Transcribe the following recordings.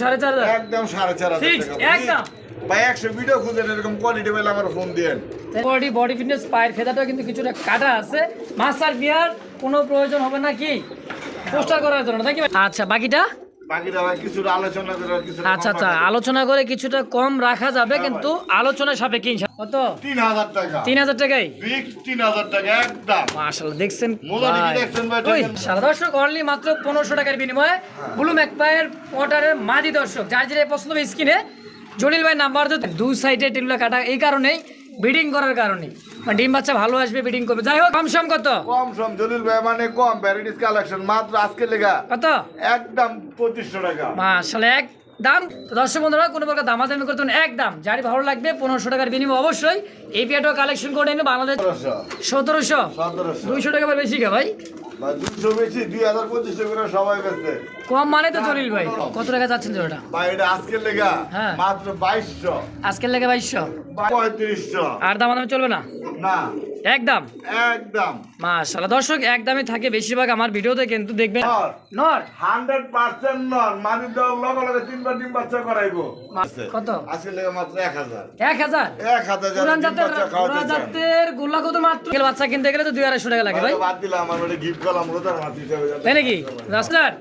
সাড়ে চার হাজার। একদম সাড়ে চার হাজার একদম। ভাই একশো ভিডিও খুঁজেন এরকম কোয়ালিটি পেলে আমার ফোন দিয়েন। বডি বডি ফিটনেস পায়ের ফেদাটাও কিন্তু কিছুটা কাটা আছে। মাস্টার বিয়ার কোনো প্রয়োজন হবে না কি? পোস্টার করার জন্য নাকি আচ্ছা বাকিটা? আচ্ছা আচ্ছা আলোচনা করে কিছুটা কম রাখা যাবে কিন্তু আলোচনা সাপেক্ষে কত? তিন হাজার টাকা। তিন হাজার টাকাই? তিন হাজার টাকা একদম। দেখছেন দর্শক অনলি মাত্র পনেরোশো টাকার বিনিময়ে ব্লু ম্যাকপায়ের ওয়াটারের মাদি দর্শক যার যেটা পছন্দ স্কিনে জলিল ভাই নাম্বার দুই সাইডে টেলুলা কাটা এই কারণেই ব্রিডিং করার কারণে মানে ডিম বাচ্চা ভালো আসবে ব্রিডিং করবে। যাই হোক কম সম কত? কম সম জলিল ভাই মানে কম ভ্যারাইটিস কালেকশন মাত্র আজকে লেগা। কত? একদম পঁচিশশো টাকা। মাশাআল্লাহ এক দাম। দর্শক বন্ধুরা কোনো প্রকার দামাদামি করতে হবে না, এক দাম। যারই ভালো লাগবে পনেরোশো টাকার বিনিময়ে অবশ্যই এই পেয়ারটাও কালেকশন করে নিন বাংলাদেশ সতেরোশো। দুইশো টাকা আবার বেশি কে ভাই? বা কম মানে তো জলিল ভাই কত টাকা যাচ্ছেন জোড়াটা? বা এটা আজকের লেগা হ্যাঁ। মাত্র বাইশশো। আজকের লেগে বাইশশো? পঁয়ত্রিশশো। আর দাম দামে চলবে না? না। একদম। একদম। মাশাআল্লাহ। দর্শক একদমই থাকে বেশিরভাগ আমার ভিডিওতে কিন্তু দেখবেন। নর। নর। হান্ড্রেড পার্সেন্ট নন মানি দেওয়ার লগে লগে তিনবার ডিম বাচ্চা করাইবো। কত? আজকে লেগে মাত্র এক হাজার। এক হাজার? এক হাজার যারা পুরান ডিম জাতের পুরান জাতের গোল্লা কত মাত্র? গেল বাচ্চা কিনতে গেলে তো দুই আড়াইশো টাকা লাগে ভাই। বাদ দিলাম আমার গিফট করলাম রোজার মাছ হিসাবে যাতে- তাই নাকি? রাস্তার?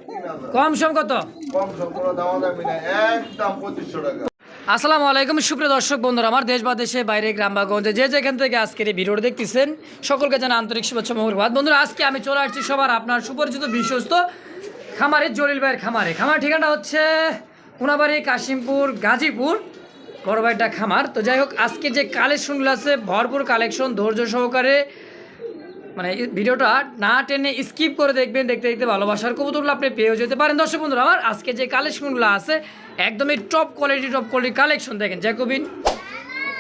কম সম কত? কম সম্পূর্ণ দামা দামি না একদম পঁচিশশো টাকা। আসসালামু আলাইকুম। সুপ্রিয় দর্শক বন্ধুরা, আমার দেশ বা দেশে বাইরে, গ্রাম বা গঞ্জে যে যেখান থেকে আজকের এই ভিডিওটি দেখতেছেন, সকলকে জানা আন্তরিক শুভেচ্ছা মহুরবাদ বন্ধুরা, আজকে আমি চলে আসছি সবার আপনার সুপরিচিত, বিশ্বস্ত খামারে জলিল ভাইয়ের খামারে। খামার ঠিকানা হচ্ছে কোনাবাড়ি, কাশিমপুর, গাজীপুর, বড় ভাইটা খামার। তো যাই হোক, আজকে যে কালেকশনগুলো আছে, ভরপুর কালেকশন ধৈর্য সহকারে মানে ভিডিওটা না টেনে স্কিপ করে দেখবেন, দেখতে দেখতে ভালোবাসার কবুতরগুলো আপনি পেয়েও যেতে পারেন। দর্শক বন্ধুরা, আমার আজকে যে কালেকশনগুলো আছে, একদমই top quality top quality collection দেখেন, জ্যাকোবিন,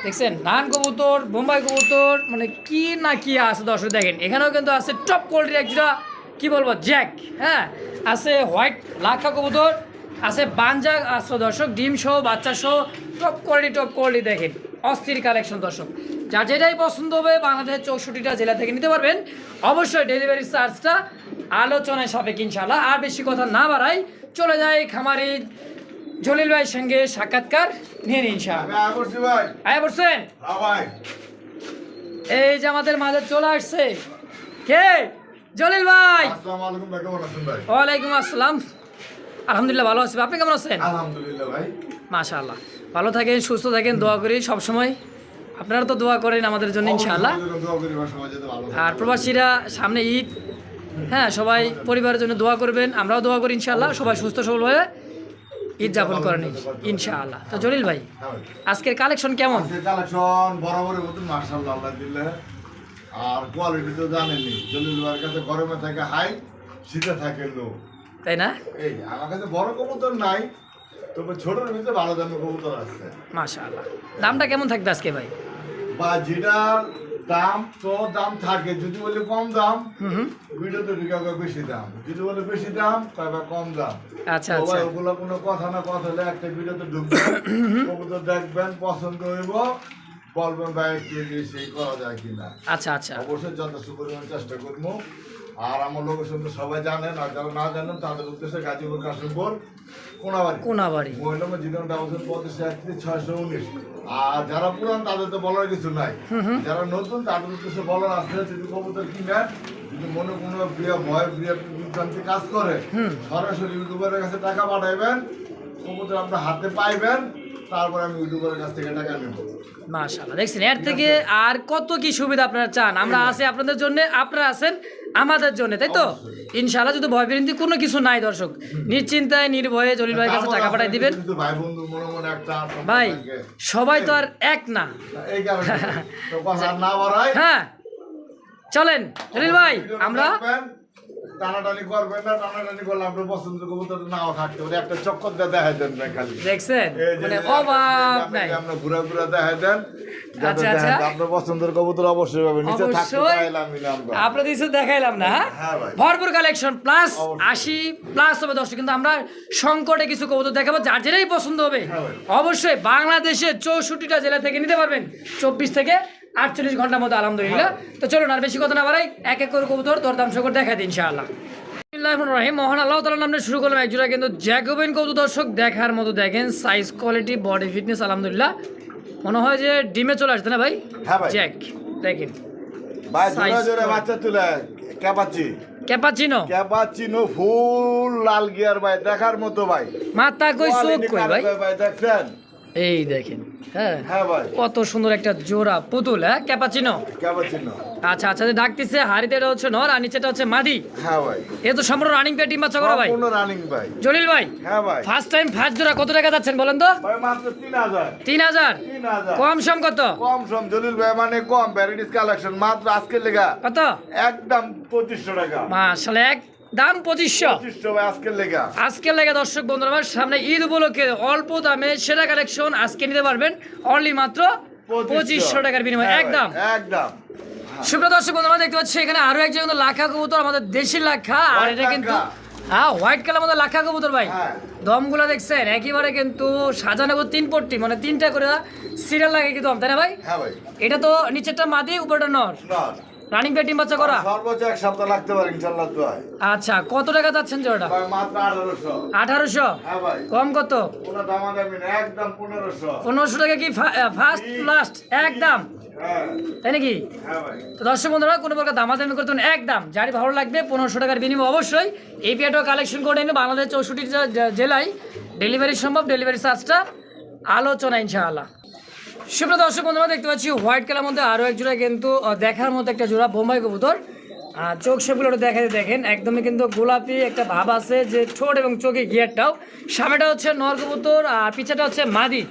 দেখছেন? নান কবুতর, বোম্বাই কবুতর মানে কি না কি আছে দর্শক দেখেন। এখানেও কিন্তু আছে টপ কোয়ালিটির একটা, কি বলব, জ্যাক হ্যাঁ? আছে হোয়াইট লাখা কবুতর আছে বানজা আছে দর্শক ডিম সহ বাচ্চা সহ টপ কোয়ালিটি টপ কোয়ালিটি দেখেন। অস্থির কালেকশন দর্শক। যার যেটাই পছন্দ হবে বাংলাদেশের চৌষট্টিটা জেলা থেকে নিতে পারবেন। অবশ্যই ডেলিভারি চার্জটা আলোচনায় সাপেক্ষ ইনশাল্লাহ আর বেশি কথা না বাড়াই চলে যায় খামারি জলিল ভাইয়ের সঙ্গে সাক্ষাৎকার নিয়ে নিন ইনশাআল্লাহ। আয় বলছেন হ্যাঁ এই যে আমাদের মাঝে চলে আসছে। কে? জলিল ভাই? ওয়ালাইকুম আসসালাম। আলহামদুলিল্লাহ ভালো আছি। আপনি কেমন আছেন? আলহামদুলিল্লাহ ভাই। মাশাআল্লাহ। ভালো থাকেন সুস্থ থাকেন দোয়া করি সব সময়। আপনারা তো দোয়া করেন আমাদের জন্য ইনশাআল্লাহ। আর প্রবাসীরা সামনে ঈদ হ্যাঁ সবাই পরিবারের জন্য দোয়া করবেন আমরাও দোয়া করি ইনশাআল্লাহ সবাই সুস্থ সবলভাবে ঈদ যাপন করেন ইনশাআল্লাহ। তো জলিল ভাই হ্যাঁ আজকের কালেকশন কেমন? কালেকশন বরাবরের মতন মার্শাল্লাহ আল্লাহ দিলে। আর কোয়ালিটি তো জানেনি জলিল ভাইয়ের কাছে গরমে থাকে হাই শীতে থাকে লো তাই না? এই আমার কাছে বড় কবুতর নাই তবে ছোটর ভিতরে ভালো দামের কবুতর আছে। মাশাআল্লাহ। দামটা কেমন থাকবে আজকে ভাই? বা যেটার দাম তো দাম থাকে যদি বলে কম দাম ভিডিওতে ঢুকে কয় বেশি দাম। যদি বলে বেশি দাম কয়বা কম দাম। আচ্ছা আচ্ছা। ওগুলো কোনো কথা না কথা হলে একটা ভিডিওতে ঢুকবেন কবুতর দেখবেন পছন্দ হইব বলবেন ভাই এগিয়ে সেই করা যায় কিনা? আচ্ছা আচ্ছা। অবশ্যই যথেষ্ট পরিমাণ চেষ্টা করব আর আমার লোকেশন তো সবাই জানেন আর যারা না জানেন তাদের উদ্দেশ্যে গাজীপুর কাশিমপুর কোনাবাড়ি। কোনাবাড়ি। মহিলা জীবন ডাবল পঁচিশ একত্রিশ ছয়শো উনিশ। আর যারা পুরান তাদের তো বলার কিছু নাই। যারা নতুন তাদের উদ্দেশ্যে বলার আছে যদি কবুতর কিনেন যদি মনে কোনো প্রিয় ভয় প্রিয় বিভ্রান্তি কাজ করে সরাসরি ইউটিউবের কাছে টাকা পাঠাইবেন কবুতর আপনার হাতে পাইবেন তারপরে আমি ইউটিউবের কাছ থেকে টাকা নেব। মাশাআল্লাহ দেখছেন এর থেকে আর কত কি সুবিধা আপনারা চান? আমরা আছি আপনাদের জন্য আপনারা আছেন আমাদের জন্য তাই তো? ইনশাআল্লাহ যদি ভয় বিরন্তি কোনো কিছু নাই দর্শক নিশ্চিন্তায় নির্ভয়ে জলিল ভাইয়ের কাছে টাকা পাঠাই দিবেন। ভাই। সবাই তো আর এক না। হ্যাঁ চলেন জলিল ভাই আমরা টানাটানি করবেন না টানাটানি করলে আপনার পছন্দ কবুতর নাও থাকতে পারে। একটা চক্কর দিয়ে দেখাই দেন না খালি। দেখছেন? মানে অভাব নাই। আমরা ঘুরে ঘুরে দেখাই দেন। আচ্ছা, আচ্ছা। আপনার পছন্দের কবুতর অবশ্যই পাবেন। নিচে থাকতে পাইলাম আমরা আপনাদের কিছু দেখাইলাম না হ্যাঁ? হ্যাঁ ভরপুর কালেকশন প্লাস অবশ্যই। আশি প্লাস হবে দর্শক কিন্তু আমরা সংকটে কিছু কবুতর দেখাবো যার যেটাই পছন্দ হবে। হ্যাঁ অবশ্যই বাংলাদেশের চৌষট্টিটা জেলা থেকে নিতে পারবেন। চব্বিশ থেকে আটচল্লিশ ঘণ্টার মধ্যে আলহামদুলিল্লাহ। তো চলুন আর বেশি কথা না বাড়াই এক এক করে কবুতর দরদাম সকর দেখা দিন ইনশাআল্লাহ। রহিম মোহন আল্লাহ তালা নামে শুরু করলাম একজোড়া কিন্তু জ্যাকোবিন দর্শক দেখার মতো দেখেন সাইজ কোয়ালিটি বডি ফিটনেস আলহামদুলিল্লাহ। মনে হয় যে ডিমে চলে আসছে না ভাই? হ্যাঁ ভাই। জ্যাক দেখেন। ক্যাপাচিনো? ক্যাপাচিনো ফুল লাল গিয়ার ভাই দেখার মতো ভাই। মাথা কই চোখ কই ভাই? ভাই দেখছেন? এই দেখেন হ্যাঁ। হ্যাঁ কত সুন্দর একটা জোড়া পুতুল হ্যাঁ ক্যাপাচিনো। আচ্ছা আচ্ছা যে ডাকতেছে হাড়িতে এটা হচ্ছে নর আর নিচেটা হচ্ছে মাদি। হ্যাঁ ভাই। এ তো সম্পূর্ণ রানিং পেয়ে টিম বাচ্চা করা ভাই। রানিং ভাই। জলিল ভাই হ্যাঁ ভাই। ফার্স্ট টাইম ফার্স্ট জোড়া কত টাকা যাচ্ছেন বলেন তো? ভাই মাত্র তিন হাজার। কম সম কত? কম সম জলিল ভাই মানে কম ভ্যারাইটিস কালেকশন মাত্র আজকের লেগা কত? একদম পঁচিশশো টাকা। মাশাআল্লাহ এক দাম পঁচিশশো। পঁচিশশো আজকের লেগা। আজকে লেগে দর্শক বন্ধুরা আমার সামনে ঈদ উপলক্ষে অল্প দামে সেরা কালেকশন আজকে নিতে পারবেন। অনলি মাত্র পঁচিশশো। টাকার বিনিময়ে। হ্যাঁ একদম। একদম। সুপ্রিয় দর্শক বন্ধুরা দেখতে পাচ্ছি এখানে আরও একজন কিন্তু লাখা কবুতর আমাদের দেশি লাখা। আর এটা কিন্তু হ্যাঁ হোয়াইট কালার আমাদের লাখা কবুতর ভাই। হ্যাঁ। দমগুলো দেখছেন একেবারে কিন্তু সাজানো তিন পট্টি মানে তিনটা করে সিরিয়াল লাগে কিন্তু দম তাই না ভাই? হ্যাঁ এটা তো নিচেরটা মাদি উপরটা নর। রানিং পেয়ে টিম বাচ্চা করা? সর্বোচ্চ এক সপ্তাহ লাগতে পারে ইনশাল্লাহ তো ভাই আচ্ছা কত টাকা যাচ্ছেন জোড়াটা মাত্র আঠারোশো। আঠারোশো? হ্যাঁ ভাই। কম কত? কোনো দামাদামি না একদম পনেরোশো। পনেরোশো টাকা কি ফার্স্ট লাস্ট একদম তাই নাকি? হ্যাঁ ভাই। তো দর্শক বন্ধুরা কোনো প্রকার দামাদামি করতে হবে না, একদম যারই ভালো লাগবে পনেরোশো টাকার বিনিময়ে অবশ্যই এই কালেকশন করে বাংলাদেশ চৌষট্টি জেলায়। ডেলিভারি সম্ভব ডেলিভারি চার্জটা আলোচনা ইনশাআল্লাহ। সুপ্রিয় দর্শক বন্ধুরা দেখতে পাচ্ছি হোয়াইট কালার মধ্যে আরও এক জোড়া কিন্তু দেখার মতো একটা জোড়া বোম্বাই কবুতর। চোখ সেগুলো দেখাতে দেখেন। একদমই কিন্তু গোলাপি একটা ভাব আছে যে ঠোঁট এবং চোখে গিয়ারটাও। সামনেটা হচ্ছে নর কবুতর আর পিছাটা হচ্ছে মাদি।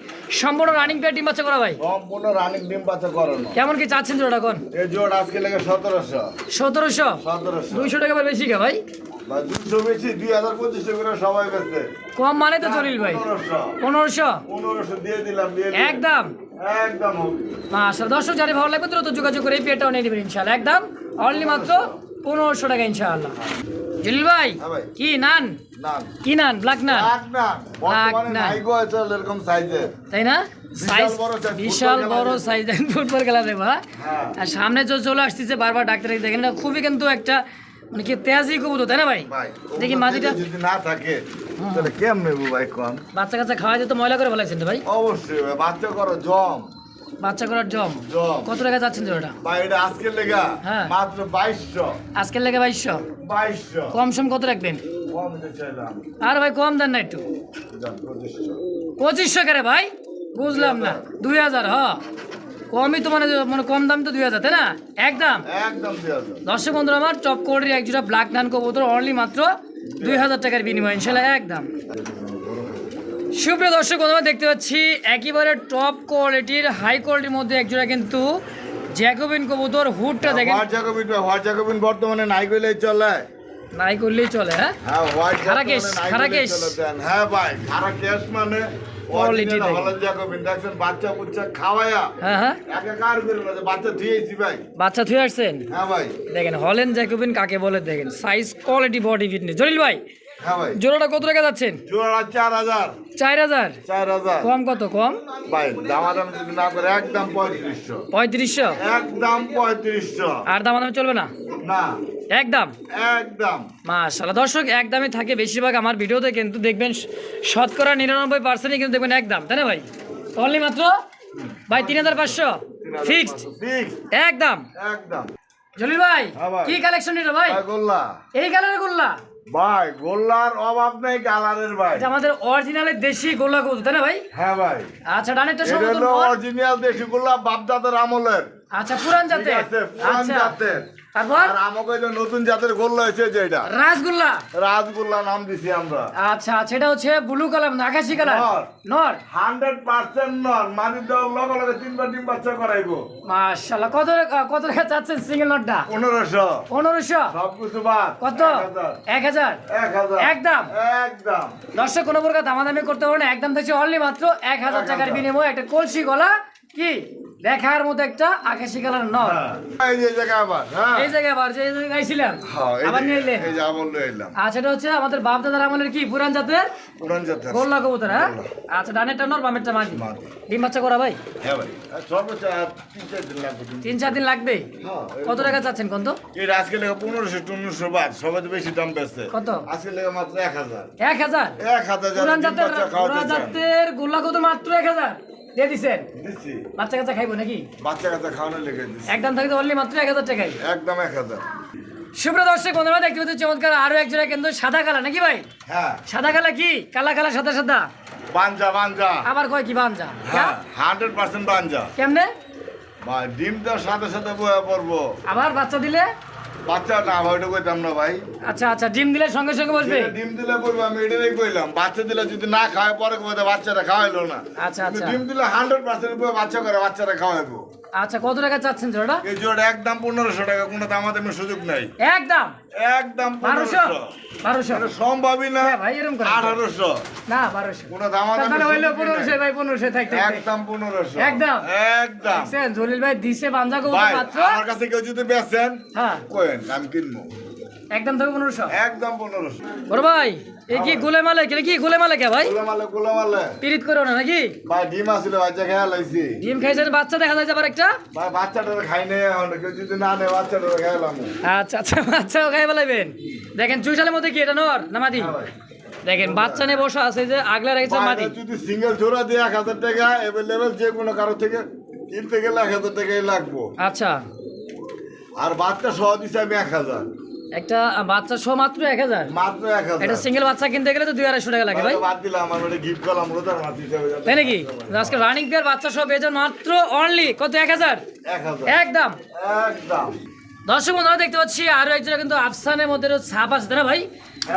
সম্পূর্ণ রানিং পেয়ার টিম বাচ্চা করা ভাই। সম্পূর্ণ রানিং ডিম বাচ্চা করানো। কেমন কি চাচ্ছেন জোড়াটা কোন এই জোড় আজকে লেগে সতেরোশো। সতেরোশো? সতেরোশো। দুইশো টাকা আবার বেশি কে ভাই? কম মানে তো জলিল ভাই। পনেরোশো। দিয়ে দিলাম। একদম। একদম হবে। মাসাল দর্শক যারা ভালো লাগবে দ্রুত যোগাযোগ করে এই নিয়ে নেবেন একদম অনলি মাত্র পনেরোশো টাকা ইনশাআল্লাহ। জলিল ভাই হ্যাঁ কি নান? কি নান? ব্ল্যাক নান। এরকম সাইজের তাই না? সাইজ বিশাল বড় সাইজ ফুটবল খেলা দেবা হ্যাঁ। আর সামনে যে চলে আসতেছে বারবার ডাক্তার দেখেন না খুবই কিন্তু একটা মানে কি তেজি কবুতর তাই না ভাই? দেখি মাটিটা না থাকে তাহলে কেমন ভাই কম? বাচ্চা কাচ্চা খাওয়া যেত ময়লা করে ফেলাইছেন তো ভাই? অবশ্যই ভাই বাচ্চা করো জম। বাচ্চা করার জম? কত টাকা ভাই এটা আজকের লেগা। হ্যাঁ। মাত্র বাইশশো। আজকের লেগে কম সম কত রাখবেন? কম চাইলাম। আর ভাই কম দেন না একটু। পঁচিশশো। পঁচিশশো করে ভাই? বুঝলাম না। দুই হাজার হ। কমই তো মানে মানে কম দাম তো দুই হাজার তাই না? একদম? একদম দর্শক বন্ধুরা আমার টপ কোয়ালিটির এক জোড়া ব্ল্যাক নান কবুতর অনলি মাত্র দুই হাজার টাকার বিনিময়, ইনশাল্লাহ একদম। সুপ্রিয় দর্শক, বন্ধুরা, দেখতে পাচ্ছি একেবারে টপ কোয়ালিটির হাই কোয়ালিটির মধ্যে একজোড়া কিন্তু জ্যাকোবিন কবুতর, হুডটা দেখেন। হোয়াট জ্যাকোবিন জ্যাকোবিন বর্তমানে নাই চলে। নাই করলেই চলে হ্যাঁ? হ্যাঁ হোয়াইট হ্যাঁ ভাই খারা কেশ মানে কোয়ালিটি বাচ্চা কুচ্চা খাওয়ায়া। হ্যাঁ হ্যাঁ। একাকার করে বাচ্চা ধুয়েছি ভাই। বাচ্চা আসছেন? হ্যাঁ ভাই। দেখেন হলেন জ্যাকোবিন কাকে বলে? দেখেন size quality body fitness Jalil ভাই হ্যাঁ ভাই জোড়াটা কত টাকা যাচ্ছেন? জোড়া চার হাজার। চার হাজার? চার হাজার। কম কত কম? ভাই দামাদাম যদি না করে একদম পঁয়ত্রিশশো। পঁয়ত্রিশশো? একদম পঁয়ত্রিশশো। আর দাম দামে চলবে না? না। একদম? একদম। মাশাল্লাহ দর্শক একদমই থাকে বেশিরভাগ আমার ভিডিওতে কিন্তু দেখবেন শতকরা নিরানব্বই পার্সেন্টই কিন্তু দেখবেন একদম তাই না ভাই? অনলি মাত্র? ভাই তিন হাজার পাঁচশো? ফিক্সড? একদম? একদম। জলিল ভাই হ্যাঁ কি কালেকশন নিল ভাই? গোল্লা। এই কালারে গোল্লা? ভাই গোল্লার অভাব নেই কালারের ভাই। এটা আমাদের অরিজিনালের দেশি গোল্লা কবুতর তাই না ভাই? হ্যাঁ ভাই। আচ্ছা ডানেরটা সম্ভবত অরিজিনাল দেশি গোল্লা বাপদাদার আমলের। আচ্ছা পুরান ঠিক জাতে আছে পুরান আচ্ছা। জাতের। তারপর? আর আমাকে যে নতুন জাতের গোল্লা হয়েছে রাসগোল্লা নাম দিছি আমরা। আচ্ছা আচ্ছা হচ্ছে ব্লু কালার আকাশি কালার। নর। নর? হান্ড্রেড পার্সেন্ট নন লগে লগে তিনবার ডিম বাচ্চা করাইবো। মাশাআল্লাহ কত টাকা- কত টাকা চাচ্ছেন সিঙ্গেল নটটা সব কিছু বাদ। কত? একদম? একদম। দর্শক কোনো প্রকার দামাদামি করতে না। একদম থাকছে অনলি মাত্র এক হাজার টাকার হাজার। বিনিময়ে একটা কলসি গলা কি? দেখার মতো একটা আকাশি কালার নর। হ্যাঁ, এই যে জায়গা আবার হ্যাঁ। এই জায়গায় আবার যে এই জায়গায় হ্যাঁ, আবার নিয়ে এলেন এই যে আবার লয়ে এলাম। আর সেটা হচ্ছে আমাদের বাপ দাদার আমলের কি? পুরান জাতের? পুরান জাতের। গোল্লা কবুতর হ্যাঁ? আচ্ছা ডানেরটা নর বামেরটা মাদি। ডিম বাচ্চা করা ভাই? হ্যাঁ ভাই। সর্বোচ্চ তিন চার দিন লাগবে তিন চার দিন লাগবে? হ্যাঁ, কত টাকা চাচ্ছেন কত এটা আজকে লেগে পনেরোশো পনেরোশো বাদ সবাই বেশি দাম বেচছে। কত? আজকে লেগে মাত্র এক হাজার। এক হাজার? এক হাজার যারা পুরান জাতের পুরান জাতের গোল্লা কবুতর মাত্র এক হাজার? দিয়ে দিছেন? দিচ্ছি বাচ্চা কাচ্চা খাইবো নাকি? বাচ্চা কাচ্চা খাওয়ানো লেগে একদম থাকতে অনলি মাত্র এক হাজার টাকাই একদম এক হাজার। সুপ্রিয় দর্শক বন্ধুরা দেখতে পাচ্ছি চমৎকার আরও এক জোড়া কিন্তু সাদা কালা নাকি ভাই? হ্যাঁ। সাদা কালা কি? কালা কালা সাদা সাদা? বাঞ্জা বাঞ্জা। আবার কয় কি বাঞ্জা? হ্যাঁ হান্ড্রেড পার্সেন্ট বাঞ্জা। কেমনে? বয়ে পড়ব। আবার বাচ্চা দিলে? বাচ্চা না ভাই ওটা কইতাম না ভাই। আচ্ছা আচ্ছা ডিম দিলে সঙ্গে সঙ্গে বসবে? ডিম দিলে বলব আমি এটাই কইলাম বাচ্চা দিলে যদি না খায় পরে কইতে বাচ্চারা খাওয়াইলো না। আচ্ছা, আচ্ছা। ডিম দিলে হান্ড্রেড পার্সেন্ট বাচ্চা করে বাচ্চারা খাওয়াইবো। আচ্ছা কত টাকা চাচ্ছেন জোড়াটা? এই জোড়া একদম 1500 টাকা কোনো দাম আমাদের সুযোগ নাই। একদম? একদম বারোশো? পনেরোশো। বারোশো? এটা সম্ভবই না হ্যাঁ ভাই, এরকম করে। আঠারোশো। না 1200 কোনো দাম আমাদের তাহলে হইল সুযোগই পনেরোশো নাই। ভাই পনেরোশো থাক থাক, থাক। একদম পনেরোশো। একদম? একদম। দেখছেন, জলিল ভাই দিছে বাঞ্জা ভাই মাত্র। আমার কাছে কেউ যদি বেচেন হ্যাঁ। কোয়েন আমি কিনবো। একদম থাকবে পনেরোশো। একদম পনেরোশো। বড় ভাই এই কি গোলে মালে কে কি গোলে মালে কে ভাই? গোলামালে গোলামালে পিরিত করো না নাকি? ভাই ডিম আসলে বাচ্চা খেয়াল লাইছি। ডিম খাইছেন বাচ্চা দেখা যায় আবার একটা? ভাই বাচ্চাটা খাই নেই এখন। কেউ যদি না নেয় বাচ্চাটা খেয়ালাম আচ্ছা আচ্ছা বাচ্চাও খাই ফেলাইবেন। দেখেন চুইশালের মধ্যে কি এটা নর না মাদি? দেখেন বাচ্চা নিয়ে বসা আছে যে আগলা রেখেছে মাদি। যদি সিঙ্গেল জোড়া দিয়ে এক হাজার টাকা এভেলেবেল যে কোনো কারও থেকে কিনতে গেলে এক হাজার টাকাই লাগবো। আচ্ছা। আর বাচ্চা সহ দিচ্ছে আমি এক হাজার। একটা বাচ্চা শো মাত্র এক হাজার। মাত্র এক হাজার। এটা সিঙ্গেল বাচ্চা কিনতে গেলে তো দুই আড়াইশো টাকা লাগে ভাই। বাদ দিলাম আমার ওটা গিফট করলাম রোজার মাছ হিসাবে যাতে- তাই নাকি? আজকে রানিং পেয়ার বাচ্চা সব পেয়েছেন মাত্র অনলি কত এক হাজার? একদম। একদম। দর্শক বন্ধুরা দেখতে পাচ্ছি আরও একজোড়া কিন্তু আফসানের মধ্যে ছাপ আছে না ভাই?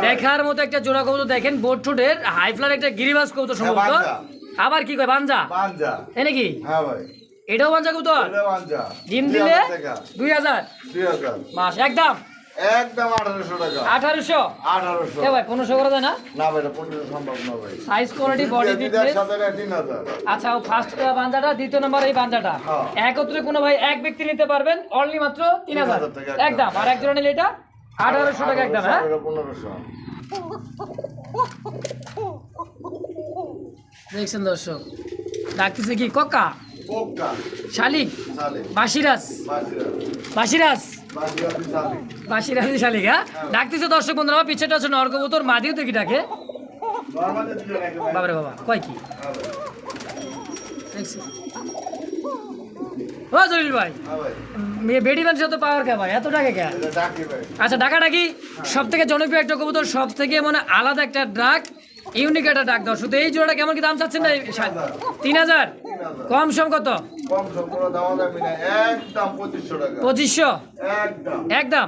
দেখার মতো একটা জোড়া কবুতর দেখেন ঠোঁটের হাই ফ্লার একটা গিরিবাস কবুতর সম্ভবত। বাঞ্জা। আবার কি কয় বাঞ্জা? পাঞ্জা তাই নাকি? হ্যাঁ ভাই। এটাও বাঞ্জা কবুতর? ডিম দিলে দুই হাজার। মাস একদম। একদম টাকা। এ ভাই করা যায় না। না ভাই এটা পনেরো সম্ভব না ভাই। সাইজ কোয়ালিটি বডি ফিটনেস আচ্ছা ফার্স্ট পাঞ্জাটা দ্বিতীয় নম্বর এই হ্যাঁ। একত্রে কোনো ভাই এক ব্যক্তি নিতে পারবেন অনলি মাত্র তিন হাজার। 3,000 টাকা একদম। আর একজন নিলে এটা আঠারোশো টাকা একদম হ্যাঁ? দেখছেন দর্শক ডাকতেছে কি ককা? শালিক? বাসিরাজ বাসিরা বাসিরাজ বাসিরাজ শালিক। হ্যাঁ ডাকতেছে দর্শক বন্ধুরা আমার পিছেটা হচ্ছে নরকবুতর, মাদিও কি ডাকে? বাবারে বাবা, কয় কি? ও জলিল ভাই মেয়ে বেডি মানুষের তো পাওয়ার কে ভাই? এত কে ডাকি ভাই আচ্ছা ডাকাটা কি সব থেকে জনপ্রিয় একটা কবুতর সব থেকে মানে আলাদা একটা ডাক, ইউনিক একটা ডাক দর্শক। এই জোড়াটা কেমন কি দাম চাচ্ছেন না তিন হাজার। কম সম কত? পঁচিশশো একদম।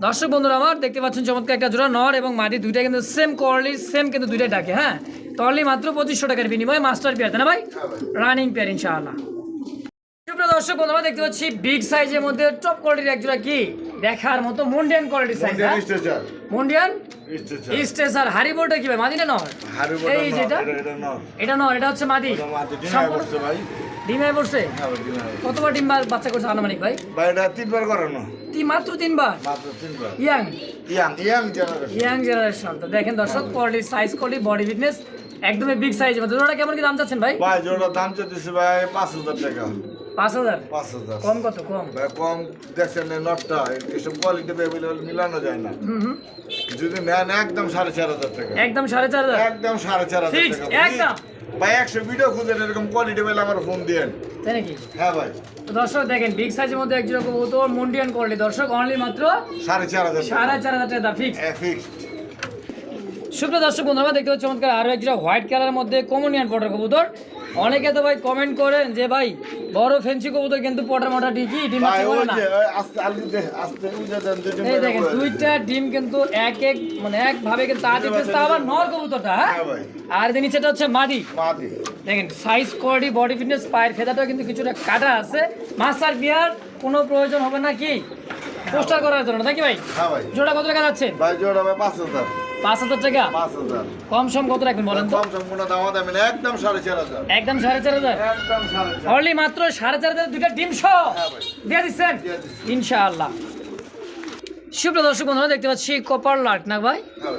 দর্শক বন্ধুরা আমার দেখতে পাচ্ছেন চমৎকার একটা জোড়া নর এবং মাদি দুইটা কিন্তু সেম কোয়ালিটি সেম কিন্তু দুইটাই ডাকে হ্যাঁ? তলি মাত্র পঁচিশশো টাকার বিনিময়ে মাস্টার পেয়ার তাই না ভাই? হ্যাঁ রানিং পেয়ার ইনশাআল্লাহ। দর্শক বন্ধুরা দেখতে পাচ্ছি বিগ সাইজের মধ্যে টপ কোয়ালিটির এক জোড়া কি? দেখার মতো মুন্ডিয়ান কোয়ালিটির সাইজ হ্যাঁ? মুন্ডিয়ান স্টেসার হারিবোর্ডটা কি ভাই? মাদি না নর? হারু এই যেটা এটা? নর। এটা হচ্ছে মাদি। সম্পূর্ণ- ডিমে পড়ছে? হ্যাঁ ভাই ডিনার কতবার ডিম বাচ্চা করছে আনুমানিক ভাই? ভাই এটা তিনবার করানো। মাত্র তিনবার? মাত্র তিনবার। Young? Young young generation young generation তো দেখেন দর্শক quality size quality body fitness একদমই বিগ সাইজ মধ্যে। ওটা কেমন কি দাম চাচ্ছেন ভাই? ভাই জোড়া দাম চাইতেছে ভাই পাঁচ হাজার টাকা। পাঁচ হাজার? পাঁচ হাজার। কম কত কম? ভাই কম দেখছেন নটটা। এসব কোয়ালিটি অ্যাভেলেবল মিলানো যায় না। যদি নেন একদম সাড়ে চার হাজার টাকা। একদম সাড়ে চার হাজার? একদম সাড়ে চার হাজার টাকা। একদম। ভাই একশো ভিডিও খুঁজেন এরকম কোয়ালিটি পেলে আমার ফোন দিয়েন। তাই নাকি? হ্যাঁ ভাই। দর্শক দেখেন বিগ সাইজের মধ্যে একজন কবুতর মুন্ডিয়ান কোয়ালিটি দর্শক অনলি মাত্র সাড়ে চার হাজার সাড়ে চার হাজার টাকা ফিক্স ফিক্সড সুপ্রিয় দর্শক বন্ধুরা দেখতে পাচ্ছি চমৎকার আরও একটা হোয়াইট কালারের মধ্যে কমনিয়ান পটার কবুতর। অনেকে তো ভাই কমেন্ট করেন যে ভাই বড় ফেন্সি কবুতর কিন্তু পটার মোটা ঠিকই ডিম না। যে যে এই দেখেন দুইটা ডিম কিন্তু এক এক মানে এক ভাবে কিন্তু তা দিতেছে তা আবার নর কবুতরটা হ্যাঁ? হ্যাঁ ভাই। আর এদের নিচেটা হচ্ছে মাদি। মাদি। দেখেন সাইজ কোয়ালিটি বডি ফিটনেস পায়ের ফেদাটাও কিন্তু কিছুটা কাটা আছে। মাস্টার বিয়ার কোনো প্রয়োজন হবে না কি? পোস্টার করার জন্য নাকি ভাই? হ্যাঁ ভাই। জোড়া কত টাকা যাচ্ছে? ভাই জোড়া ভাই পাঁচ হাজার। পাঁচ হাজার টাকা? পাঁচ হাজার। কম সম কত রাখবেন বলেন তো? কম সম কোনো দামা দামি একদম সাড়ে চার হাজার। একদম সাড়ে চার হাজার? একদম সাড়ে অনলি মাত্র সাড়ে চার হাজার দুইটা ডিম সহ? হ্যাঁ দিয়ে দিচ্ছেন? ইনশাআল্লাহ। সুপ্রিয় দর্শক বন্ধুরা দেখতে পাচ্ছি কপার না ভাই? হ্যাঁ।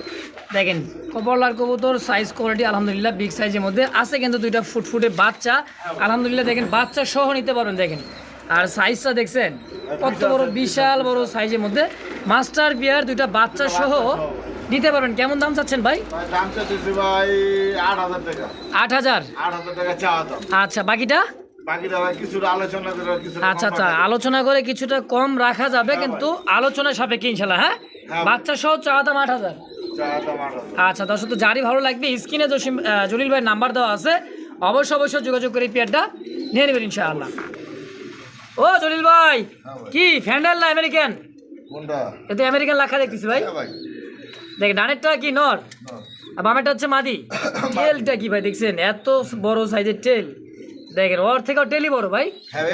দেখেন কপার লার্ক কবুতর সাইজ কোয়ালিটি আলহামদুলিল্লাহ বিগ সাইজের মধ্যে আছে কিন্তু দুইটা ফুটফুটে বাচ্চা। আলহামদুলিল্লাহ দেখেন বাচ্চা সহ নিতে পারবেন দেখেন। আর সাইজটা দেখছেন কত বড় বিশাল বড় সাইজের মধ্যে। মাস্টার বিয়ার দুইটা বাচ্চা সহ নিতে পারবেন। কেমন দাম চাচ্ছেন ভাই? দাম চাচ্ছি ভাই আট হাজার টাকা। আট হাজার? আট হাজার টাকা চা দাম। আচ্ছা বাকিটা? আচ্ছা আচ্ছা আলোচনা করে কিছুটা কম রাখা যাবে হ্যাঁ কিন্তু আলোচনা সাপেক্ষে ইনশাল্লাহ হ্যাঁ? হ্যাঁ। বাচ্চা সহ দাম আট হাজার। আচ্ছা দর্শক তো যারই ভালো লাগবে স্ক্রিনে জসিম আহ, জলিল ভাইয়ের নাম্বার দেওয়া আছে। অবশ্যই অবশ্যই যোগাযোগ করে পেয়ারটা নিয়ে নেবেন ইনশাআল্লাহ। ও জলিল ভাই হ্যাঁ কি ফ্যান্ডাল না আমেরিকান? এতে আমেরিকান লেখা দেখতেছি ভাই। দেখ ডানেরটা কি? নর। আর বামেরটা হচ্ছে মাদি। টেলটা কি ভাই দেখছেন? এত বড় সাইজের টেল। দেখেন ওর থেকেও টেলই বড় ভাই। হ্যাঁ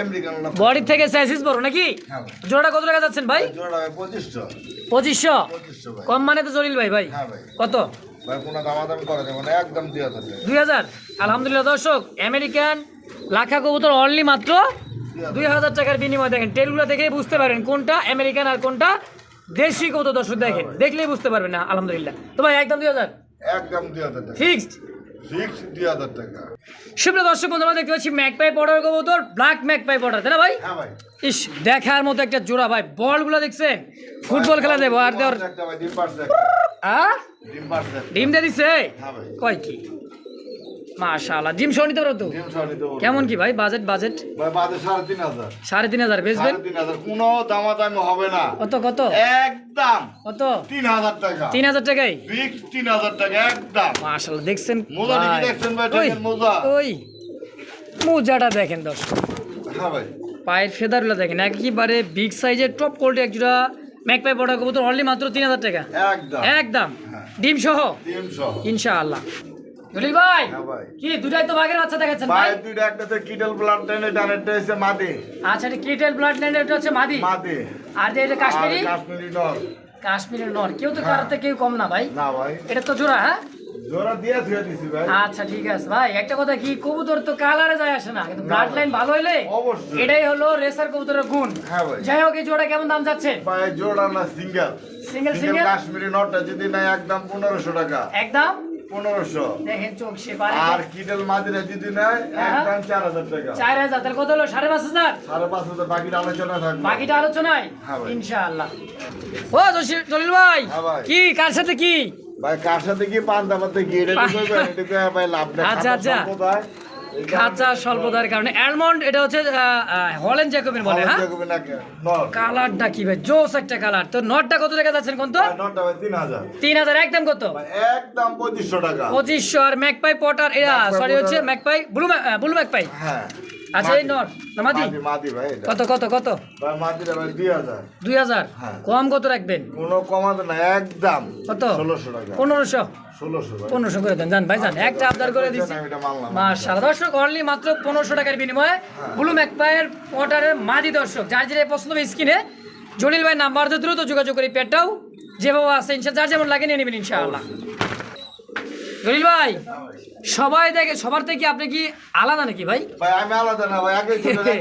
বডির থেকে সাইজিস বড় নাকি? হ্যাঁ জোড়াটা কত টাকা যাচ্ছেন ভাই? পঁচিশশো। কম মানে তো জলিল ভাই ভাই। হ্যাঁ কত? দুই হাজার আলহামদুলিল্লাহ দর্শক আমেরিকান লাখা কবুতর অনলি মাত্র দুই হাজার। টাকার বিনিময় দেখেন টেলগুলো দেখেই বুঝতে পারেন কোনটা আমেরিকান আর কোনটা দেশি কবুতর দর্শক দেখেন দেখলেই বুঝতে পারবেন না আলহামদুলিল্লাহ। তো ভাই একদম দুই হাজার? একদম দুই হাজার টাকা। ফিক্সড? ফিক্স দুই হাজার টাকা। সুপ্রিয় দর্শক বন্ধুরা দেখতে পাচ্ছি ম্যাকপাই কবুতর ব্ল্যাক ম্যাকপাই পডার তাই না ভাই? হ্যাঁ ভাই। ইস দেখার মতো একটা জোড়া ভাই বলগুলো দেখছেন? ফুটবল খেলা দেবো আর দেওয়ার ডিম দিয়ে দিছে? হ্যাঁ কয় কি? মাশাআল্লাহ। ডিম সহ নিতে পারো তো। কেমন কি ভাই? Budget budget? সাড়ে তিন হাজার। সাড়ে তিন হাজার। বেচবেন? কোনো দামাদামি হবে না। কত কত? একদম। কত? তিন হাজার টাকা। তিন হাজার টাকাই তিন হাজার টাকা একদম। মাশাআল্লাহ দেখছেন? মোজা ঠিকই দেখছেন ভাই, ওই, দেখেন মোজা। ওই। মোজাটা দেখেন দর্শক। হ্যাঁ ভাই। পায়ের ফেদারগুলো দেখেন। একেবারে বিগ সাইজের টপ কোয়ালিটি এক জোড়া ম্যাকপাই পড়া কবুতর অনলি মাত্র তিন হাজার টাকা। একদম। একদম। হ্যাঁ। ডিম সহ? ডিম সহ। ইনশাআল্লাহ। ভাই! হ্যাঁ কি দুটাই তো বাঘের বাচ্চা দেখাচ্ছেন ভাই ভাই? দুইটা একটাতে কিডল ব্লাড টেনে ডানেরটা এসে মাদে আচ্ছা এটা কিটেল ব্লাড লাইন এটা হচ্ছে মাদি মাদে আর যে এটা কাশ্মীরি? কাশ্মীরি নর। কাশ্মীরের নর। কেউ তো হ্যাঁ। কেউ কম না ভাই। না ভাই। এটা তো জোড়া হ্যাঁ? ভাই। আচ্ছা ঠিক আছে। ভাই একটা কথা কি কবুতর তো কালারে যায় আসে না কিন্তু ব্লাড লাইন ভালো হইলে অবশ্যই। এটাই হলো রেসার কবুতরের গুণ। হ্যাঁ ভাই। যাই হোক এই জোড়া কেমন দাম যাচ্ছে? ভাই জোড়া না single single single single Kashmiri নটটা যদি না একদম পনেরোশো টাকা। একদম? পনেরোশো। দেখেন চোখ সে আর কিডল মাদিরা যদি নেয় হ্যাঁ। একদম চার হাজার টাকা। চার হাজার তাহলে কত হলো? সাড়ে পাঁচ হাজার? সাড়ে পাঁচ হাজার বাকির আলোচনা থাকবে। বাকিটা আলোচনায়? হ্যাঁ ইনশাআল্লাহ। ও জলিল ভাই হ্যাঁ কি কার সাথে কি? ভাই কার সাথে কি পান দামাতে কি এটা ভাই লাভ নেই। আচ্ছা, আচ্ছা। খাঁচা স্বল্পতার কারণে। অ্যালমন্ড এটা হচ্ছে হলেন জ্যাকোবিন বলে হ্যাঁ। কালারটা কি ভাই? জোস একটা কালার। তো নটটা কত টাকা যাচ্ছেন কোন তো? তিন হাজার। একদম কত? ভাই, একদম পঁচিশশো টাকা। পঁচিশশো আর ম্যাকপাই পটার এরা সরি হচ্ছে ম্যাকপাই ব্লু ব্লু ম্যাকপাই? হ্যাঁ। আচ্ছা এই নট না মাদি? কত কত কত? দুই হাজার। হ্যাঁ। কম কত রাখবেন? কোনো কমাতে না একদম কত? ষোলোশো টাকা। পনেরোশো। পনেরোশো করে দেন জান ভাই জান একটা আবদার করে দিচ্ছি এটা মাশাআল্লাহ দর্শক অনলি মাত্র পনেরোশো টাকার বিনিময়ে ব্লু ম্যাকপায়ের ওয়াটারের মাদি দর্শক যার যেটা পছন্দ হবে স্ক্রিনে জলিল ভাই নাম্বার দিয়ে দ্রুত যোগাযোগ করে পেটটাও যেভাবে আছে ইনশা যার যেমন লাগে নিয়ে নেবেন ইনশাআল্লাহ। জলিল ভাই সবাই দেখে সবার থেকে আপনি কি আলাদা নাকি ভাই? ভাই, আমি আলাদা না ভাই, এক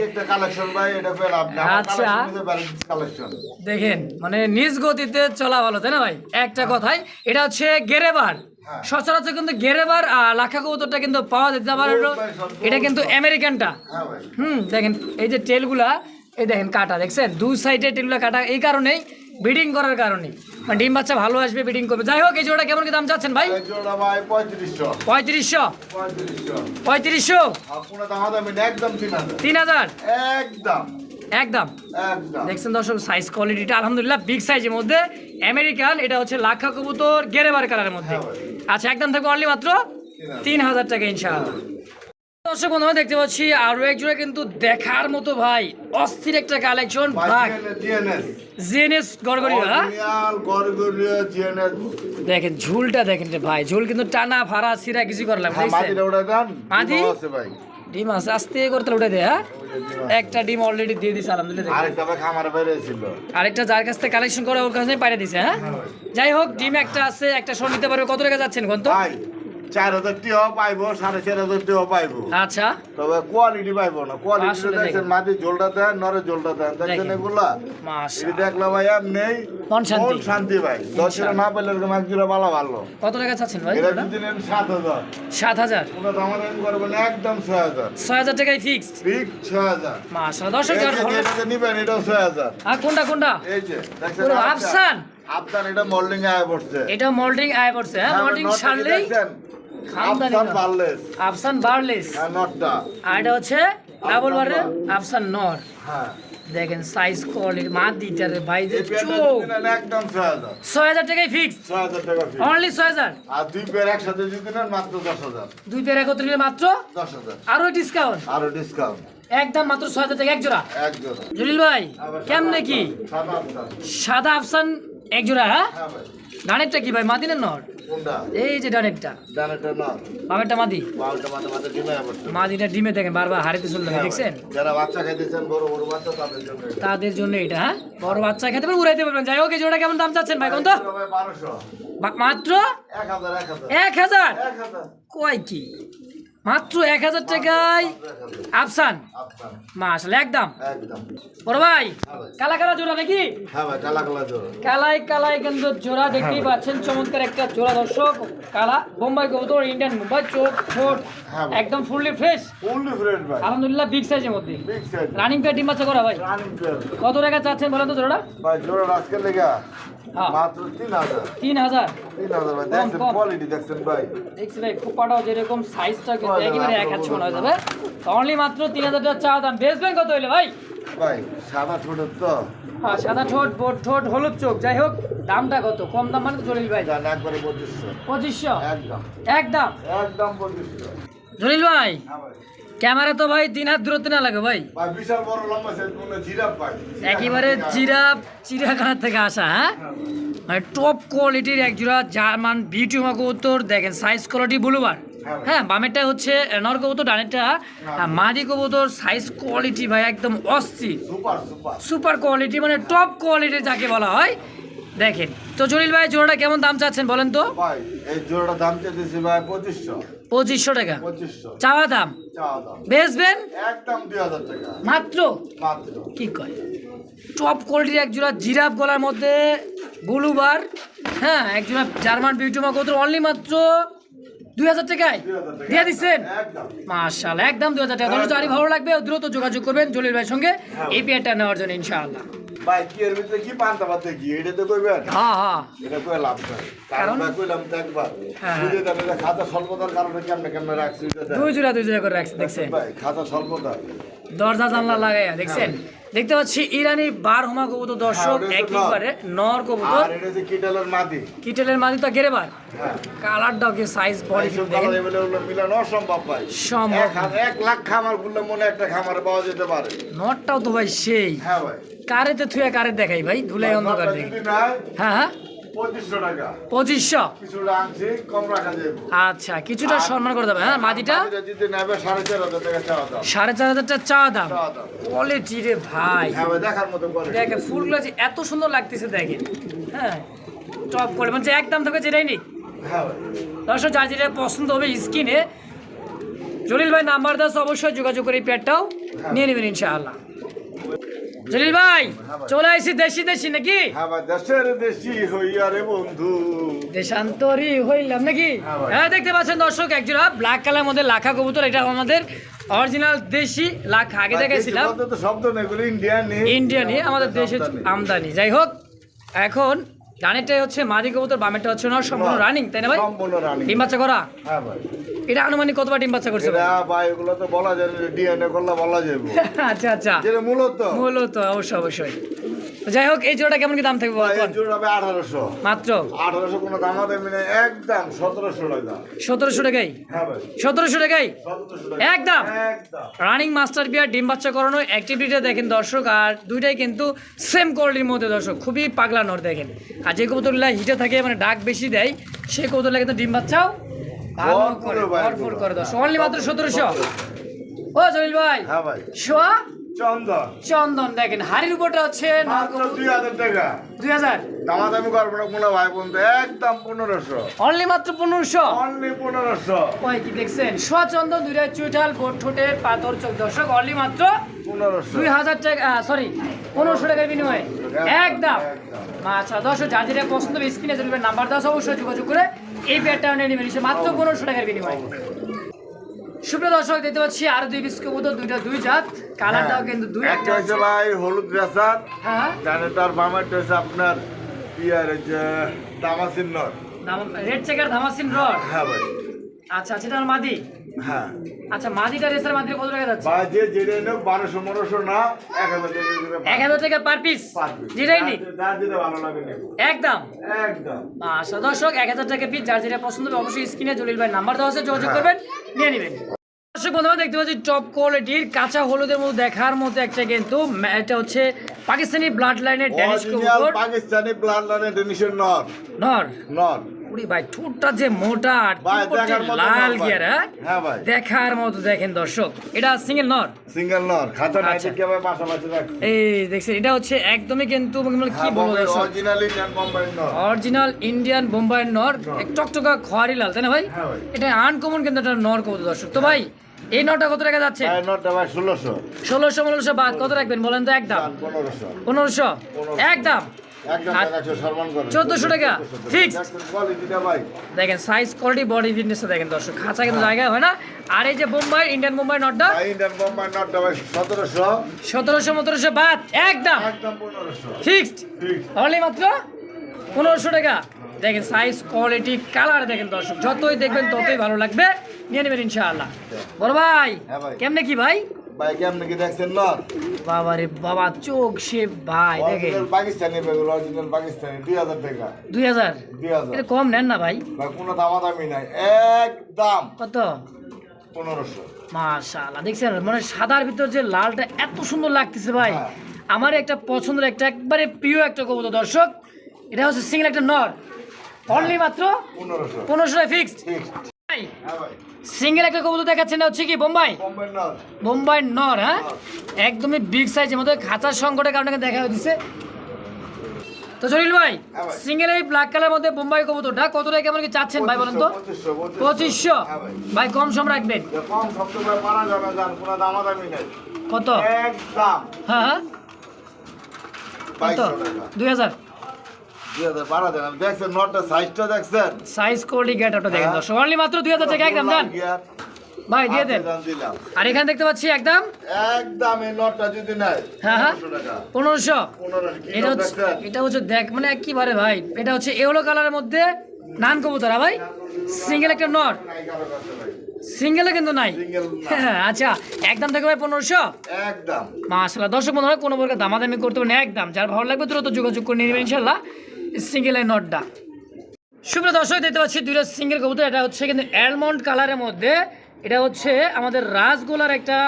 একটা collection ভাই, এটা কই লাভ নেই। আচ্ছা। দেখেন মানে নিজ গতিতে চলা ভালো তাই না ভাই? একটা কথাই এটা হচ্ছে গেরেবার হ্যাঁ। সচরাচর কিন্তু গেরেবার লাখা কবুতরটা কিন্তু পাওয়া যেতে পারে এটা কিন্তু। আমেরিকানটা। হ্যাঁ হুম দেখেন এই যে টেলগুলা এই দেখেন কাটা দেখছেন? দুই সাইডে টেলগুলা কাটা এই কারণেই ব্রিডিং করার কারণে মানে ডিম বাচ্চা ভালো আসবে ব্রিডিং করবে। যাই হোক এই জোড়া কেমন কি দাম চাচ্ছেন ভাই? পঁয়ত্রিশশো। পঁয়ত্রিশশো? পঁয়ত্রিশশো। তিন হাজার? একদম। একদম। দেখছেন দর্শক সাইজ কোয়ালিটিটা আলহামদুলিল্লাহ বিগ সাইজের মধ্যে। আমেরিকান এটা হচ্ছে লাখা কবুতর গেরেবার কালারের মধ্যে। হ্যাঁ আচ্ছা একদম থাকবে অনলি মাত্র তিন হাজার। টাকা ইনশাআল্লাহ। দর্শক বন্ধুরা দেখতে পাচ্ছি আরও এক জোড়া কিন্তু দেখার মতো ভাই অস্থির একটা কালেকশন জিএনএস গড়গড়িয়া হ্যাঁ? দেখেন ঝুলটা দেখেন ভাই ঝুল কিন্তু টানা ফাড়া সিরা কিছু করলাম হ্যাঁ। ডিম আছে আস্তে করতে উঠে দে হ্যাঁ? একটা ডিম অলরেডি দিয়ে দিছে আলহামদুলিল্লাহ আরেকটা ভাই খামারে ছিল। আরেকটা যার কাছ থেকে কালেকশন করে ওর কাছে পাইরে দিছে হ্যাঁ? যাই হোক ডিম একটা আছে একটা শোন নিতে পারবে। কত টাকা যাচ্ছেন কোন তো? ভাই চার হাজার টিও পাইবো সাড়ে চার হাজার টিও পাইবো। আচ্ছা। তবে কোয়ালিটি পাইবো না। কোয়ালিটি দেখছেন। মাটি দেন নরে জলটা দেন। দেখছেন দেখেন। এগুলা? এটি দেখলে ভাই মন শান্তি। দশ টাকা না পেলে এরকম এক জোড়া ভালো ভালো। কত টাকা চাচ্ছেন ভাই এটা যদি নেন সাত হাজার। সাত হাজার। একদম ছয় ছয় ছয় নিবেন এটাও ছয় আর কোনটা কোনটা? এই যে দেখছেন আফসান। এটা মোল্ডিং আয় পড়ছে। এটা মোল্ডিং আয় পড়ছে হ্যাঁ হ্যাঁ, মোল্ডিং কি সারলেই আফসান বার্লেস। আফসান বার্লেস। হ্যাঁ নটটা। আর এটা হচ্ছে ডাবল আফসান নর। হ্যাঁ। দেখেন সাইজ কোয়ালিটি মা দিটারে ভাই যে চোখ। একদম টাকায় টাকা। অনলি আর দুই পেয়ার একসাথে যদি নেন মাত্র দশ হাজার। দুই পেয়ার একত্রে নিলে মাত্র দশ হাজার। আরও ডিসকাউন্ট আরও ডিসকাউন্ট একদম মাত্র ছয় হাজার টাকা এক জোড়া। এক জোড়া। জলিল ভাই কেমনে কি? সাদা আফসান। এক জোড়া হ্যাঁ? হ্যাঁ ডানেরটা কি ভাই মাদিনের নর? এই যে ডানেরটা। ডানেরটা নর। বামেরটা মাদি? বামেরটা মাদি মাদি ডিমে মাদিটা ডিমে দেখেন বারবার হারিতে চলে হ্যাঁ দেখছেন? যারা বাচ্চা খাইতেছেন বড় বড় বাচ্চা তাদের জন্য এটা। তাদের জন্য এটা হ্যাঁ? বড় বাচ্চা খেতে পারে উড়াইতে পারবেন। যাই হোক এই জোড়া কেমন দাম চাচ্ছেন ভাই কোন তো? ভাই বারোশো। বা- মাত্র? এক হাজার এক হাজার। এক হাজার? এক হাজার। কয় কি? মাত্র এক হাজার টাকায় আফসান। মাসাল একদম। বড় ভাই কালা কালা জোড়া নাকি? হ্যাঁ কালাই কালাই কিন্তু জোড়া দেখতেই পাচ্ছেন চমৎকার একটা জোড়া দর্শক কালা বোম্বাই কবুতর ইন্ডিয়ান মুম্বাই চোখ ঠোঁট হ্যাঁ একদম ফুললি ফ্রেশ আলহামদুলিল্লাহ বিগ সাইজের মধ্যে। রানিং পেয়ার ডিম বাচ্চা করা ভাই। কত টাকা চাচ্ছেন বলেন তো জোড়াটা? জোড়া আজকে লেগা হ্যাঁ। মাত্র তিন হাজার। তিন হাজার। দেখছেন কোয়ালিটি দেখছেন ভাই। দেখছি ভাই যেরকম সাইজটা হয় একেবারে এক হাত সমান হয়ে যাবে। অনলি মাত্র তিন হাজার টাকা চা দাম। কত হইলে ভাই? ভাই সাদা ঠোঁটের তো। হ্যাঁ সাদা ঠোঁট বোট ঠোঁট হলুদ চোখ। যাই হোক দামটা কত? কম দাম মানে তো জলিল ভাই। একবারে পঁচিশশো। পঁচিশশো? একদম। একদম? একদম পঁচিশশো। জলিল ভাই হ্যাঁ ক্যামেরা তো ভাই তিন হাত দূরত্বে না লাগে ভাই। ভাই বিশাল বড় লম্বা জিরাফ ভাই। একেবারে জিরাপ চিড়িয়াখানা থেকে আসা হ্যাঁ? মানে টপ কোয়ালিটির এক জোড়া জার্মান বিউটি কবুতর দেখেন সাইজ কোয়ালিটি ব্লুবার। হ্যাঁ বামেরটা হচ্ছে নর কবুতর ডানেরটা মাদি কবুতর সাইজ কোয়ালিটি ভাই একদম অস্থির। সুপার কোয়ালিটি মানে টপ কোয়ালিটির যাকে বলা হয়। দেখেন তো জলিল ভাই জোড়াটা কেমন দাম চাচ্ছেন বলেন তো? ভাই এই জোড়াটা দাম চেয়েছি ভাই পঁচিশশো। পঁচিশশো টাকা। চাওয়া দাম? বেচবেন? একদম টাকা। মাত্র? মাত্র। কি কয়? টপ কোয়ালিটির এক জোড়া জিরাফ গলার মধ্যে ব্লুবার হ্যাঁ এক জোড়া জার্মান বিউটিমা কত অনলি মাত্র দুই হাজার টাকায়? দিয়ে দিচ্ছেন? একদম। মার্শাল একদম দুই হাজার টাকা। দশ জারি ভালো লাগবে দ্রুত যোগাযোগ করবেন জলিল ভাইয়ের সঙ্গে। এই পেয়ারটা নেওয়ার জন্য ইনশাআল্লাহ। ভাই কি এর ভিতরে কি পান্তা পাতে কি? এটা তো কইবেন? হ্যাঁ হ্যাঁ। এটা কই লাভ নাই। কারণ? কারণ? কইলাম তো একবার। হ্যাঁ, বুঝে দেন এটা খাতা স্বল্পতার কারণে কেমনে কেমনে রাখছি দুই জোড়া দুই জোড়া করে রাখছে দেখছেন? ভাই খাতা স্বল্পতা। দরজা জানলা লাগাইয়া দেখছেন? দেখতে পাচ্ছি ইরানি বার হোমা কবুতর দর্শক হ্যাঁ, ওটা নর। কবুতর। আর এটা যে কিটালের মাদি। কিটেলের তো গেরেবার হ্যাঁ। কালারটাও সাইজ বডি এইসব দেখেন? কালার এগুলো হলো মিলানো অসম্ভব ভাই। সম্ভব। এক লাখ খামারগুলো মনে একটা খামারে পাওয়া যেতে পারে। নটটাও তো ভাই সেই। হ্যাঁ ভাই। কারেতে থুয়ে কারে দেখাই ভাই? ধুলাই অন্ধকার দেখি। হ্যাঁ হ্যাঁ। পঁচিশশো আচ্ছা কিছুটা সম্মান করে দেবে হ্যাঁ মাদিটা সাড়ে চার হাজার টাকা চা দাম। চাওয়া দাম? কোয়ালিটি রে ভাই। হ্যাঁ দেখে ফুলগুলো যে এত সুন্দর লাগতেছে দেখেন। হ্যাঁ টপ করে মানে একদম থাকবে যেটাই নেই হ্যাঁ দর্শক যেটা পছন্দ হবে স্কিনে জলিল ভাই নাম্বার দাস অবশ্যই যোগাযোগ করে এই প্যাডটাও নিয়ে নেবেন ইনশাআল্লাহ। জলিল ভাই চলে আইসি দেশি দেশি নাকি? হ্যাঁ দেশের দেশি হইয়া রে বন্ধু। দেশান্তরি হইলাম নাকি? হ্যাঁ হ্যাঁ দেখতে পাচ্ছেন দর্শক একজোড়া ব্ল্যাক কালার মধ্যে লাখা কবুতর এটা আমাদের অরিজিনাল দেশি লাখ আগে তো শব্দ নেই ইন্ডিয়ান ইন্ডিয়ানি আমাদের দেশে আমদানি। যাই হোক এখন ডানেরটাই হচ্ছে মাদি কবুতর বামেরটা হচ্ছে না সম্পূর্ণ রানিং তাই না ভাই? সম্পূর্ণ রানিং ডিম বাচ্চা করা? হ্যাঁ ভাই। এটা আনুমানিক কতবার ডিম বাচ্চা করছে? এটা ভাই এগুলো তো বলা যায় ডিএনএ করলে বলা যাবে আচ্ছা আচ্ছা। যেটা মূলত। মূলত অবশ্যই অবশ্যই। যাই হোক এই জোড়াটা কেমন কি দাম থাকবে মাত্র? একদম সতেরোশো টাকা সতেরোশো টাকাই হ্যাঁ সতেরোশো টাকাই টাকা একদম? রানিং মাস্টার বিয়ার ডিম বাচ্চা করানো অ্যাক্টিভিটিটা দেখেন দর্শক আর দুইটাই কিন্তু সেম কোয়ালিটির মধ্যে দর্শক খুবই পাগলা নর দেখেন। আর যে কবুতরগুলা হিটে থাকে মানে ডাক বেশি দেয় সেই কবুতরগুলা কিন্তু ডিম বাচ্চাও ভালো করে ভরপুর করে দর্শক। অনলি মাত্র সতেরোশো। ও জলিল ভাই হ্যাঁ ভাই। সোয়া চন্দন। চন্দন দেখেন হাড়ির উপরটা হচ্ছে দুই হাজার টাকা। দুই হাজার? দামাদামি করব না কোনো ভাই বন্ধু একদম পনেরোশো। অনলি মাত্র পনেরোশো? অনলি পনেরোশো। ওই কি দেখছেন? সোয়া চন্দন দুইটা চুইঠাল বোট ঠোঁটে পাথর চোখ দর্শক অনলি মাত্র পনেরোশো। দুই হাজার টাকা সরি পনেরোশো টাকার বিনিময়ে। একদম আচ্ছা দর্শক যা যেটা পছন্দ স্ক্রিনে চলবে নাম্বার দাও অবশ্যই যোগাযোগ করে এই পেয়ারটা নিয়ে নেবেন। মাত্র পনেরোশো টাকার বিনিময়ে। সুপ্রিয় দর্শক দেখতে পাচ্ছি আর দুই বিস্কুট মতো দুইটা দুই জাত। কালারটাও কিন্তু দুই হ্যাঁ। একটা হচ্ছে ভাই হলুদ রেসার হ্যাঁ। তার বামেরটা হচ্ছে আপনার ইয়ার যে দামাসিন নর। রেড চেকার ধামাসিন রড হ্যাঁ ভাই। আচ্ছা সেটা মাদি? হ্যাঁ। আচ্ছা মাদিটা রেসার মাদির কত টাকা যাচ্ছে? যেটা নেব বারোশো পনেরোশো না এক হাজার টাকা দিলে এক হাজার টাকা পার পিস। যেটাই যেটা ভালো লাগে একদম? একদম। আচ্ছা দর্শক এক হাজার টাকা পিস যার যেটা পছন্দ হবে অবশ্যই স্ক্রিনে জলিল ভাই নাম্বার দেওয়া আছে যোগাযোগ হ্যাঁ। করবেন নিয়ে নেবেন। দর্শক বন্ধুরা দেখতে পাচ্ছি টপ কোয়ালিটির কাঁচা হলুদের মধ্যে দেখার মতো একটা কিন্তু এটা হচ্ছে পাকিস্তানি ব্লাড লাইনের ড্যানিশ পাকিস্তানি প্লান লাইনের নর। নর? নর। উড়ি ভাই ঠোঁটটা যে মোটা আর দেখার মতো লাল গিয়ার হ্যাঁ? হ্যাঁ ভাই। দেখার মতো দেখেন দর্শক। এটা সিঙ্গেল নর? সিঙ্গেল নর খাতা নাই আচ্ছা। ভাই এই দেখছেন এটা হচ্ছে একদমই কিন্তু কি বলব দর্শক? অরিজিনাল ইন্ডিয়ান কোম্পানি নর। অরিজিনাল ইন্ডিয়ান বোম্বাই নর এক টকটকা খোয়ারি লাল তাই না ভাই? হ্যাঁ এটা আনকমন কিন্তু একটা নর কবুতর দর্শক। তো ভাই এই নটা কত টাকা যাচ্ছে? ষোলোশো। ষোলোশো বাদ কত রাখবেন বলেন তো একদম পনেরোশো। পনেরোশো। একদম একদম আর একশো সম্মান করে। 1400 টাকা? দেখেন সাইজ কোয়ালিটি বডি ফিটনেস দেখেন দর্শক খাঁচা কিন্তু জায়গায় হয় না। আর এই যে বোম্বাই ইন্ডিয়ান বোম্বাই নটটা? সতেরোশো। সতেরোশো বাদ একদম। ফিক্সড অনলি মাত্র পনেরোশো টাকা। দেখেন সাইজ কোয়ালিটি কালার দেখেন দর্শক যতই দেখবেন ততই ভালো লাগবে। নিয়ে নেবেন ইনশাআল্লাহ। বড় ভাই হ্যাঁ কেমনে কি ভাই? ভাই কেমন কি দেখছেন বাবা রে বাবা চোখ সে ভাই দেখেন। পাকিস্তানি বেগুন অরিজিনাল পাকিস্তানি দুই হাজার টাকা। দুই হাজার? দুই হাজার। এটা কম নেন না ভাই। কোনো দামাদামি নাই একদম। কত? পনেরোশো। মাশাআল্লাহ দেখছেন? মানে সাদার ভিতর যে লালটা এত সুন্দর লাগতেছে ভাই। হ্যাঁ। আমার একটা পছন্দের একটা একবারে প্রিয় একটা কবুতর দর্শক। এটা হচ্ছে সিঙ্গেল একটা নর। অনলি মাত্র পনেরোশো। পনেরোশো ফিক্সড ভাই। হ্যাঁ সিঙ্গেল একটা কবুতর দেখাচ্ছেন না হচ্ছে কি বোম্বাই? বোম্বাই নর। হ্যাঁ? একদমই বিগ সাইজের মতো। খাঁচার সংকটের কারণে দেখা হচ্ছে তো জলিল ভাই হ্যাঁ সিঙ্গেল এই ব্ল্যাক কালার মধ্যে বোম্বাই কবুতরটা কত টাকা কেমন কি চাচ্ছেন ভাই বলেন তো? পঁচিশশো হ্যাঁ ভাই। কম সম রাখবেন। কত? হ্যাঁ হ্যাঁ। কত? দুই হাজার দুই হাজার বাড়া দেন আপনি দেখছেন নটটা সাইজটা দেখছেন? দেখছেন সাইজ কোয়ালিটি গেট দেখেন দর্শক অনলি মাত্র দুই হাজার টাকা একদম দেন। ভাই দিয়ে দেন। আর এখানে দেখতে পাচ্ছি একদম? একদম এই নটটা যদি নেয় হ্যাঁ, হ্যাঁ। এটা হচ্ছে এটা হচ্ছে দেখ মানে একেবারে ভাই এটা হচ্ছে এগুলো কালারের মধ্যে নান কবুতর হ্যাঁ ভাই? সিঙ্গেল একটা নট সিঙ্গেলে কিন্তু নাই। হ্যাঁ, আচ্ছা একদম থেকে ভাই পনেরোশো? একদম। মাসাল্লাহ দর্শক মনে হয় কোনো প্রকার দামাদামি করতে হবে না একদম। যার ভালো লাগবে দ্রুত যোগাযোগ করে নেবেন ইনশাল্লাহ সিঙ্গেল এই নটটা সুপ্রিয় দর্শক দেখতে পাচ্ছি দুইটা সিঙ্গেল কবুতর। এটা হচ্ছে কিন্তু অ্যালমন্ড কালারের মধ্যে। এটা হচ্ছে আমাদের রাজগোলার একটা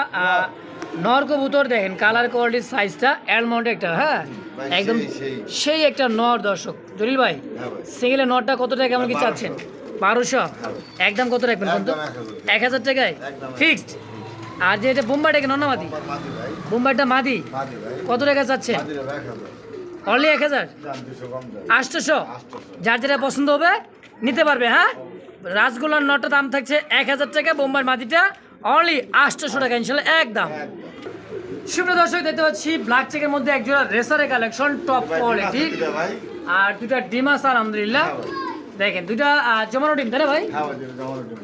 নর কবুতর। দেখেন কালার কোয়ালিটির সাইজটা অ্যালমন্ড একটা হ্যাঁ? একদম সেই, একটা নর দর্শক। জলিল ভাই হ্যাঁ। সিঙ্গেলের নটটা কত টাকা কেমন কি চাচ্ছেন? বারোশো? একদম কত রাখবেন বলতো এক হাজার। টাকায়? ফিক্সড? আর যে এটা বোম্বাইটা কেন মাদি? বোম্বাইটা মাদি? কত টাকা চাচ্ছেন? অনলি এক হাজার? আটশোশো। যার যেটা পছন্দ হবে নিতে পারবে হ্যাঁ? রাসগোল্লার নটটা দাম থাকছে এক হাজার টাকা বোম্বাই মাটিটা অনলি আটশোশো টাকা ইনশাল্লাহ এক দাম সুপ্রিয় দর্শক দেখতে পাচ্ছি ব্ল্যাক চেকের মধ্যে একজোড়া রেসারের কালেকশন টপ কোয়ালিটি আর দুটা ডিম আছে আলহামদুলিল্লাহ। হ্যাঁ দেখেন দুটা জমানো ডিম তাই না ভাই? হ্যাঁ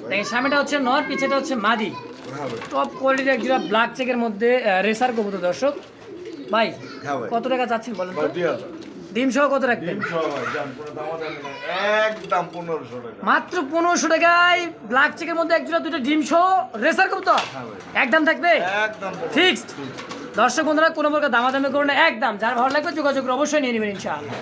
দেখেন সামনেটা হচ্ছে নর পিছেটা হচ্ছে মাদি। হ্যাঁ টপ কোয়ালিটির একজোড়া ব্ল্যাক চেকের মধ্যে রেসার কবুতর দর্শক। ভাই হ্যাঁ কত টাকা চাচ্ছেন বলেন তো? ভাই ডিম সহ কত রাখবেন? ভাই একদম পনেরোশো টাকা। মাত্র পনেরোশো টাকায় ব্ল্যাক চেকের মধ্যে একজোড়া দুটো ডিম সহ রেসার কবুতর? হ্যাঁ একদম থাকবে? একদম ফিক্সড দর্শক বন্ধুরা কোনো প্রকার দামাদামি করুন না একদম যার ভালো লাগবে যোগাযোগ অবশ্যই নিয়ে নেবেন ইনশাআল্লাহ।